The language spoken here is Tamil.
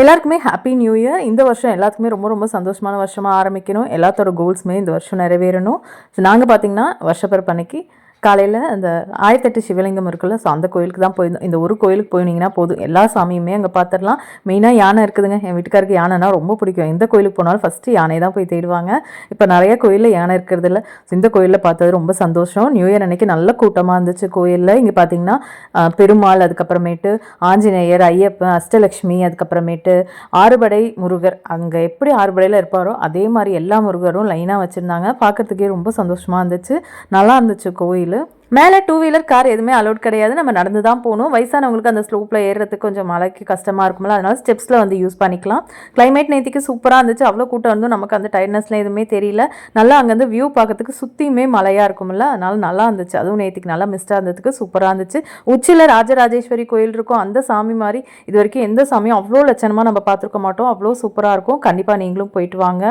எல்லாருக்குமே ஹாப்பி நியூ இயர் இந்த வருஷம் எல்லாத்துக்குமே ரொம்ப ரொம்ப சந்தோஷமான வருஷமாக ஆரம்பிக்கணும். எல்லாத்தோட கோல்ஸுமே இந்த வருஷம் நிறைவேறணும். ஸோ நாங்கள் பார்த்தீங்கன்னா வருஷப்பிறப்பு அன்னைக்கு காலையில் அந்த ஆயிரத்தெட்டு சிவலிங்கம் இருக்குல்ல ஸோ அந்த கோயிலுக்கு தான் போயிருந்தோம். இந்த ஒரு கோயிலுக்கு போயிருந்தீங்கன்னா போதும். எல்லா சாமியுமே அங்கே பார்த்துடலாம் மெயினாக யானை இருக்குதுங்க. என் வீட்டுக்காருக்கு யானைனா ரொம்ப பிடிக்கும். எந்த கோயிலுக்கு போனாலும் ஃபஸ்ட்டு யானை தான் போய் தேடுவாங்க. இப்போ நிறைய கோயிலில் யானை இருக்கிறது இல்லை. இந்த கோயிலில் பார்த்தது ரொம்ப சந்தோஷம். நியூ இயர் அன்னைக்கு நல்ல கூட்டமாக இருந்துச்சு கோயிலில். இங்கே பார்த்தீங்கன்னா பெருமாள் அதுக்கப்புறமேட்டு ஆஞ்சநேயர் ஐயப்பன் அஷ்டலக்ஷ்மி அதுக்கப்புறமேட்டு ஆறுபடை முருகர். அங்கே எப்படி ஆறுபடையில் இருப்பாரோ அதே மாதிரி எல்லா முருகரும் லைனாக வச்சுருந்தாங்க. பார்க்கறதுக்கே ரொம்ப சந்தோஷமாக இருந்துச்சு. நல்லா இருந்துச்சு கோயில். மேலே டூ வீலர் கார் எதுவுமே அலோட் கிடையாது. நம்ம நடந்து தான் போகணும். வயசானவங்களுக்கு அந்த ஸ்லோப்பில் ஏறுறதுக்கு கொஞ்சம் மலைக்கு கஷ்டமாக இருக்கும்ல. அதனால ஸ்டெப்ஸில் வந்து யூஸ் பண்ணிக்கலாம். கிளைமேட் நேற்றுக்கு சூப்பராக இருந்துச்சு. அவ்வளோ கூட்டம் இருந்தும் நமக்கு அந்த டயர்ட்னஸ்லாம் எதுவுமே தெரியல. நல்லா அங்கேருந்து வியூ பார்க்கறதுக்கு சுற்றியுமே மலையாக இருக்கும்ல. அதனால நல்லா இருந்துச்சு. அதுவும் நேற்றுக்கு நல்லா மிஸ்டாக இருந்ததுக்கு சூப்பராக இருந்துச்சு. உச்சியில் ராஜராஜேஸ்வரி கோயில் இருக்கும். அந்த சாமி மாதிரி இது வரைக்கும் எந்த சாமியும் அவ்வளோ லட்சணமாக நம்ம பார்த்துருக்க மாட்டோம். அவ்வளோ சூப்பராக இருக்கும். கண்டிப்பாக நீங்களும் போயிட்டு வாங்க.